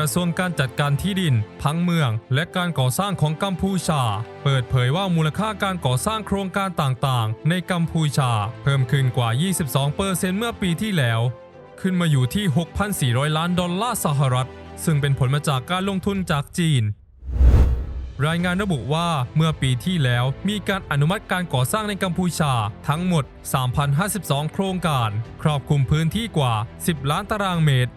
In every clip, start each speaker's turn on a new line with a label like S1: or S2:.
S1: กระทรวงการจัดการที่ดิน พังเมือง และการก่อสร้างของกัมพูชา เปิดเผยว่ามูลค่าการก่อสร้างโครงการต่างๆ ในกัมพูชา เพิ่มขึ้นกว่า 22%เมื่อปีที่แล้ว ขึ้นมาอยู่ที่ 6,400 ล้านดอลลาร์สหรัฐ ซึ่งเป็นผลมาจากการลงทุนจากจีนรายงานระบุว่าเมื่อปีที่แล้วมีการอนุมัติการก่อสร้างในกัมพูชาทั้งหมด 3,052 โครงการ ครอบคลุมพื้นที่กว่า 10 ล้านตารางเมตร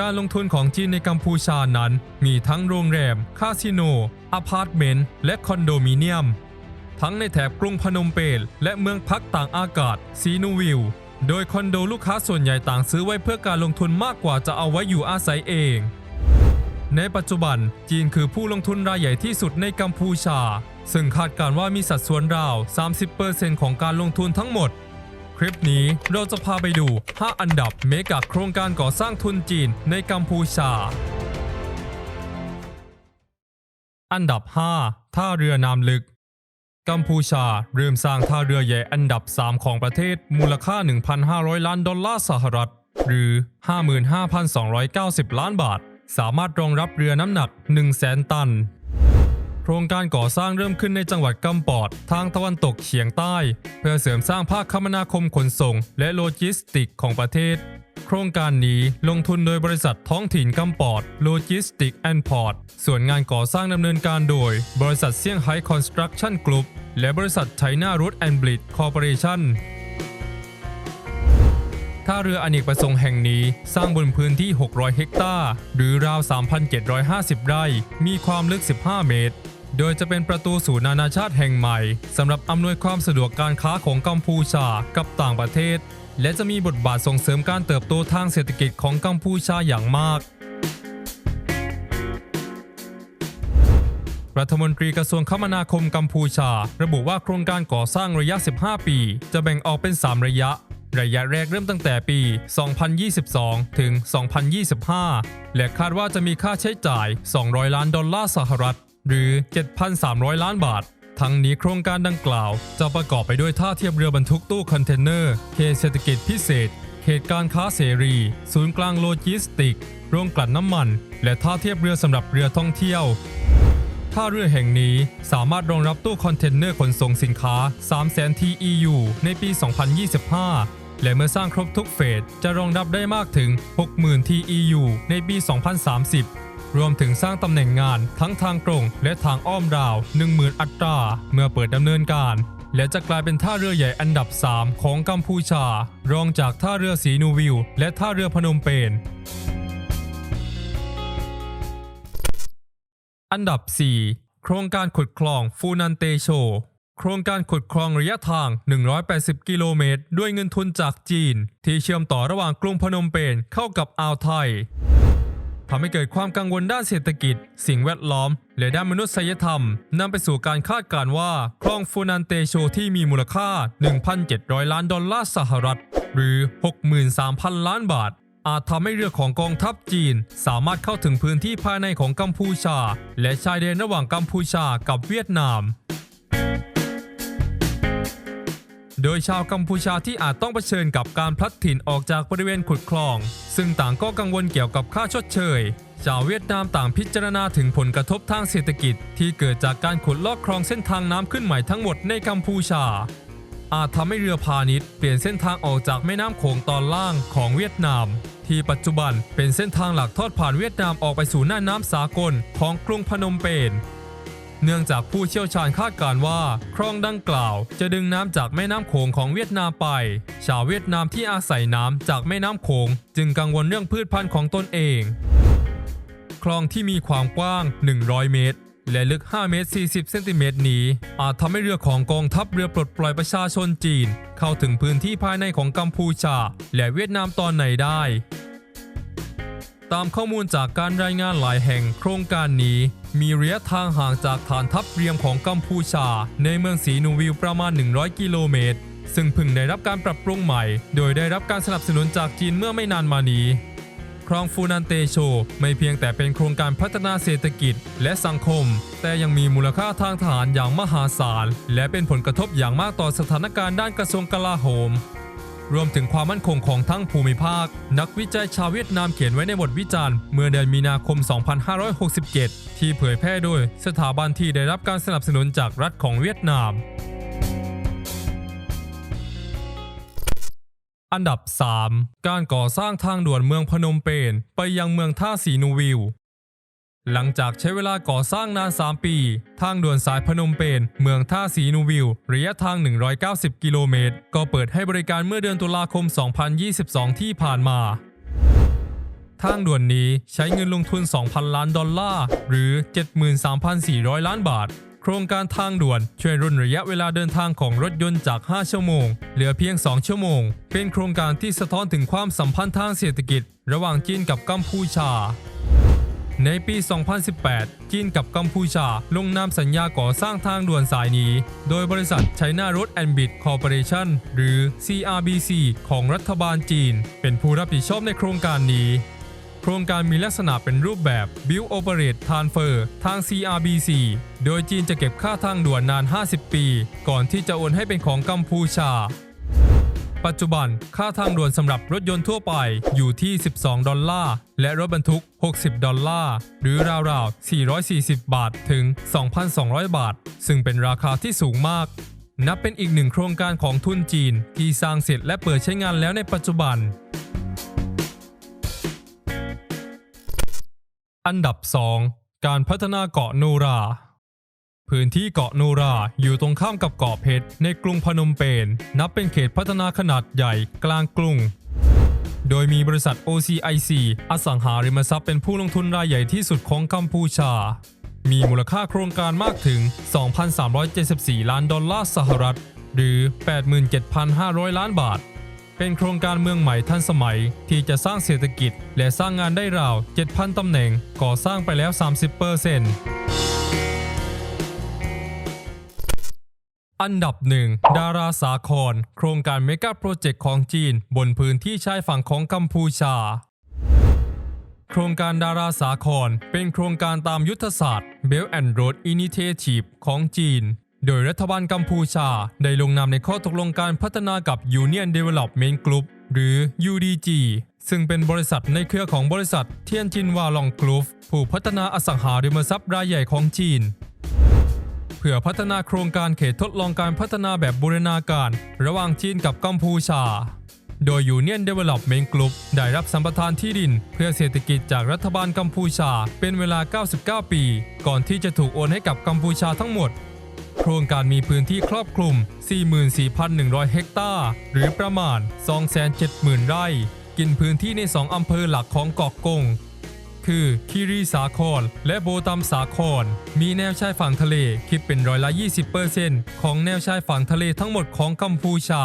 S1: การลงทุนของจีนในกัมพูชานั้น มีทั้งโรงแรม คาสิโน อพาร์ตเมนต์ และคอนโดมิเนียม ทั้งในแถบกรุงพนมเปญและเมืองพักต่างอากาศซีนูวิล โดยคอนโดลูกค้าส่วนใหญ่ต่างซื้อไว้เพื่อการลงทุนมากกว่าจะเอาไว้อยู่อาศัยเอง ในปัจจุบันจีนคือผู้ลงทุนรายใหญ่ที่สุดในกัมพูชา ซึ่งคาดการณ์ว่ามีสัดส่วนราว 30%ของการลงทุนทั้งหมด คลิปนี้เราจะพาไปดู 5 อันดับเมกะโครงการก่อสร้างทุนจีนในกัมพูชา อันดับ 5 ท่าเรือน้ำลึก กัมพูชาเริ่มสร้างท่าเรือใหญ่อันดับ 3 ของประเทศมูลค่า 1,500 ล้านดอลลาร์สหรัฐ หรือ 55,290 ล้านบาท สามารถรองรับเรือน้ำหนัก 100,000 ตัน โครงการก่อสร้างเริ่มขึ้นในจังหวัดกัมปอด ทางตะวันตกเฉียงใต้ เพื่อเสริมสร้างภาคคมนาคมขนส่ง และโลจิสติกของประเทศ โครงการนี้ลงทุนโดยบริษัทท้องถิ่นกัมปอดโลจิสติกแอนด์พอร์ตส่วนงานก่อสร้างดำเนินการโดย บริษัทเซี่ยงไฮ้คอนสตรักชั่นกรุ๊ปและบริษัทไชน่ารูทแอนด์บลิดคอร์ปอเรชั่นท่าเรืออเนกประสงค์แห่งนี้สร้างบนพื้นที่ 600 เฮกตาร์ หรือราว 3,750 ไร่ มีความลึก 15 เมตร โดยจะเป็นประตูสู่นานาชาติแห่งใหม่สำหรับอำนวยความสะดวกการค้าของกัมพูชากับต่างประเทศ และจะมีบทบาทส่งเสริมการเติบโตทางเศรษฐกิจของกัมพูชาอย่างมากรัฐมนตรีกระทรวงคมนาคมกัมพูชา ระบุว่าโครงการก่อสร้างระยะ 15 ปี จะแบ่งออกเป็น 3 ระยะ ระยะแรกเริ่มตั้งแต่ปี 2022 ถึง 2025 และคาดว่าจะมีค่าใช้จ่าย 200 ล้านดอลลาร์สหรัฐ หรือ 7,300 ล้านบาท ทั้งนี้โครงการดังกล่าว จะประกอบไปด้วยท่าเทียบเรือบรรทุกตู้คอนเทนเนอร์เขตเศรษฐกิจพิเศษ เขตการค้าเสรี ศูนย์กลางโลจิสติกโรงกลั่นน้ำมัน และท่าเทียบเรือสำหรับเรือท่องเที่ยวท่าเรือแห่งนี้สามารถรองรับตู้คอนเทนเนอร์ขนส่งสินค้า 300,000 TEU ในปี 2025 และเมื่อสร้างครบทุกเฟส จะรองรับได้มากถึง 60,000 TEU ในปี 2030 รวมถึงสร้างตำแหน่งงานทั้งทางตรงและทางอ้อมราว 10,000 อัตรา เมื่อเปิดดำเนินการ และจะกลายเป็นท่าเรือใหญ่อันดับ 3 ของกัมพูชา รองจากท่าเรือสีนูวิลและท่าเรือพนมเปญอันดับ 4 โครงการขุดคลองฟูนันเตโช โครงการขุดคลองระยะทาง 180 กิโลเมตร ด้วยเงินทุนจากจีน ที่เชื่อมต่อระหว่างกรุงพนมเปญเข้ากับอ่าวไทย ทำให้เกิดความกังวลด้านเศรษฐกิจ สิ่งแวดล้อม และด้านมนุษยธรรมนำไปสู่การคาดการณ์ว่า คลองฟูนันเตโชที่มีมูลค่า 1,700 ล้านดอลลาร์สหรัฐ หรือ 63,000 ล้านบาท อาจทำให้เรือของกองทัพจีน สามารถเข้าถึงพื้นที่ภายในของกัมพูชา และชายแดนระหว่างกัมพูชากับเวียดนาม โดยชาวกัมพูชาที่อาจต้องเผชิญกับการพลัดถิ่นออกจากบริเวณขุดคลอง ซึ่งต่างก็กังวลเกี่ยวกับค่าชดเชย ชาวเวียดนามต่างพิจารณาถึงผลกระทบทางเศรษฐกิจ ที่เกิดจากการขุดลอกคลองเส้นทางน้ำขึ้นใหม่ทั้งหมดในกัมพูชา อาจทำให้เรือพาณิชย์เปลี่ยนเส้นทางออกจากแม่น้ำโขงตอนล่างของเวียดนาม ที่ปัจจุบันเป็นเส้นทางหลักทอดผ่านเวียดนามออกไปสู่หน้าน้ำสากลของกรุงพนมเปญ เนื่องจากผู้เชี่ยวชาญคาดการว่า คลองดังกล่าว จะดึงน้ำจากแม่น้ำโขงของเวียดนามไป ชาวเวียดนามที่อาศัยน้ำจากแม่น้ำโขง จึงกังวลเรื่องพืชพันธุ์ของตนเอง คลองที่มีความกว้าง 100 เมตร และลึก 5 เมตร 40 เซนติเมตรนี้ อาจทำให้เรือของกองทัพเรือปลดปล่อยประชาชนจีน เข้าถึงพื้นที่ภายในของกัมพูชา และเวียดนามตอนไหนได้ ตามข้อมูลจากการรายงานหลายแห่งโครงการนี้ มีระยะทางห่างจากฐานทัพเรียมของกัมพูชา ในเมืองสีนูวิลประมาณ 100 กิโลเมตร ซึ่งเพิ่งได้รับการปรับปรุงใหม่ โดยได้รับการสนับสนุนจากจีนเมื่อไม่นานมานี้คลองฟูนันเตโช ไม่เพียงแต่เป็นโครงการพัฒนาเศรษฐกิจและสังคม แต่ยังมีมูลค่าทางทหารอย่างมหาศาล และเป็นผลกระทบอย่างมากต่อสถานการณ์ด้านกระทรวงกลาโหม รวมถึงความมั่นคงของทั้งภูมิภาค นักวิจัยชาวเวียดนามเขียนไว้ในบทวิจารณ์ เมื่อเดือนมีนาคม 2567 ที่เผยแพร่โดยสถาบันที่ได้รับการสนับสนุนจากรัฐของเวียดนาม อันดับ 3 การก่อสร้างทางด่วนเมืองพนมเปญไปยังเมืองท่าสีนูวิว หลังจากใช้เวลาก่อสร้างนาน 3 ปี ทางด่วนสายพนมเปญเมืองท่าสีนูวิว ระยะทาง 190 กิโลเมตร ก็เปิดให้บริการเมื่อเดือนตุลาคม 2022 ที่ผ่านมา ทางด่วนนี้ใช้เงินลงทุน 2,000 ล้านดอลลาร์ หรือ 73,400 ล้านบาท โครงการทางด่วนช่วยร่นระยะเวลาเดินทางของรถยนต์จาก 5 ชั่วโมง เหลือเพียง 2 ชั่วโมง เป็นโครงการที่สะท้อนถึงความสัมพันธ์ทางเศรษฐกิจ ระหว่างจีนกับกัมพูชา ในปี 2018 จีนกับกัมพูชา ลงนามสัญญาก่อสร้างทางด่วนสายนี้ โดยบริษัท China Road and Bridge Corporation หรือ CRBC ของรัฐบาลจีน เป็นผู้รับผิดชอบในโครงการนี้ โครงการมีลักษณะเป็นรูปแบบ Build Operate Transfer ทาง CRBC โดยจีนจะเก็บค่าทางด่วนนาน 50 ปี ก่อนที่จะโอนให้เป็นของกัมพูชา ปัจจุบันค่าทางด่วนสำหรับรถยนต์ทั่วไปอยู่ที่ 12 ดอลลาร์ และรถบรรทุก 60 ดอลลาร์ หรือราวๆ 440 บาทถึง 2,200 บาท ซึ่งเป็นราคาที่สูงมากนับเป็นอีกหนึ่งโครงการของทุนจีน ที่สร้างเสร็จและเปิดใช้งานแล้วในปัจจุบัน อันดับ 2 การพัฒนาเกาะโนรา พื้นที่เกาะนูราอยู่ตรงข้ามกับเกาะเพชรในกรุงพนมเปญนับเป็นเขตพัฒนาขนาดใหญ่กลางกรุง โดยมีบริษัท OCIC อสังหาริมทรัพย์เป็นผู้ลงทุนรายใหญ่ที่สุดของกัมพูชา มีมูลค่าโครงการมากถึง 2,374 ล้านดอลลาร์สหรัฐ หรือ 87,500 ล้านบาท เป็นโครงการเมืองใหม่ทันสมัยที่จะสร้างเศรษฐกิจ และสร้างงานได้ราว 7,000 ตำแหน่งก่อสร้างไปแล้ว 30%เปอร์เซ็นต์ อันดับหนึ่งดาราสาคร โครงการเมกะโปรเจกต์ของจีน บนพื้นที่ชายฝั่งของกัมพูชา โครงการดาราสาคร เป็นโครงการตามยุทธศาสตร์ Belt and Road Initiative ของจีน โดยรัฐบาลกัมพูชา ได้ลงนามในข้อตกลงการพัฒนากับ Union Development Group หรือ UDG ซึ่งเป็นบริษัทในเครือของบริษัทเทียนจินวาลองกรุ๊ปผู้พัฒนาอสังหาริมทรัพย์รายใหญ่ของจีน พื่อพัฒนาโครงการเขตทดลองการพัฒนาแบบบูรณาการ ระหว่างจีนกับกัมพูชา โดย Union Development Group ได้รับสัมปทานที่ดิน เพื่อเศรษฐกิจจากรัฐบาลกัมพูชา เป็นเวลา 99 ปี ก่อนที่จะถูกโอนให้กับกัมพูชาทั้งหมด โครงการมีพื้นที่ครอบคลุม 44,100 เฮกตาร์ หรือประมาณ 270,000 ไร่ กินพื้นที่ใน 2 อำเภอหลักของเกาะกง คือคีรีสาครและโบตัมสาคร มีแนวชายฝั่งทะเลคิดเป็นร้อยละ 20%ของแนวชายฝั่งทะเลทั้งหมดของกัมพูชา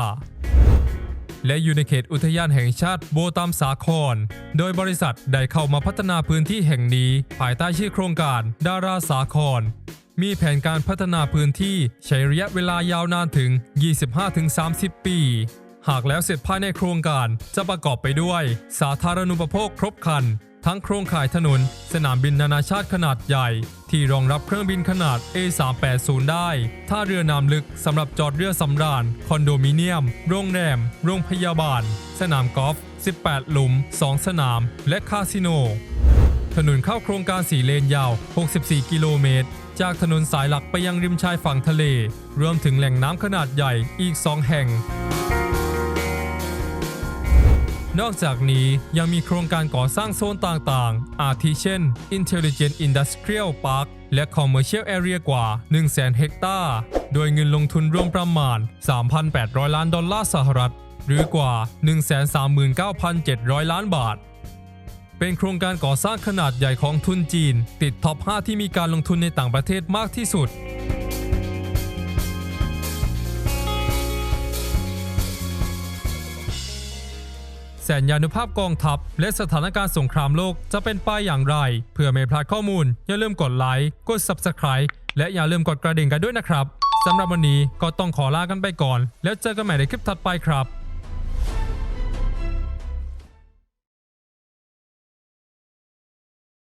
S1: และอยู่ในเขตอุทยานแห่งชาติโบตัมสาคร โดยบริษัทได้เข้ามาพัฒนาพื้นที่แห่งนี้ ภายใต้ชื่อโครงการดาราสาคร มีแผนการพัฒนาพื้นที่ใช้ระยะเวลายาวนานถึง 25-30 ปีหากแล้วเสร็จภายในโครงการจะประกอบไปด้วย สาธารณูปโภคครบครัน ทั้งโครงข่ายถนน สนามบินนานาชาติขนาดใหญ่ ที่รองรับเครื่องบินขนาด A380 ได้ ท่าเรือน้ำลึกสำหรับจอดเรือสำราญ คอนโดมิเนียม โรงแรม โรงพยาบาล สนามกอล์ฟ 18 หลุม 2 สนาม และคาสิโน ถนนเข้าโครงการ4เลนยาว 64 กิโลเมตร จากถนนสายหลักไปยังริมชายฝั่งทะเล รวมถึงแหล่งน้ำขนาดใหญ่อีก 2 แห่ง นอกจากนี้ยังมีโครงการก่อสร้างโซนต่างๆ อาทิเช่น Intelligent Industrial Park และ Commercial Area กว่า 100,000 เฮกตาร์ โดยเงินลงทุนรวมประมาณ 3,800 ล้านดอลลาร์สหรัฐ หรือกว่า 139,700 ล้านบาท เป็นโครงการก่อสร้างขนาดใหญ่ของทุนจีน ติดท็อป 5 ที่มีการลงทุนในต่างประเทศมากที่สุด สนยานุภาพกองทัพ และสถานการณ์สงครามโลกจะเป็นไปอย่างไร เพื่อไม่พลาดข้อมูล อย่าลืมกดไลค์ กด Subscribe และอย่าลืมกดกระดิ่งกันด้วยนะครับสำหรับวันนี้ก็ต้องขอลากันไปก่อน แล้วเจอกันใหม่ในคลิปถัดไปครับ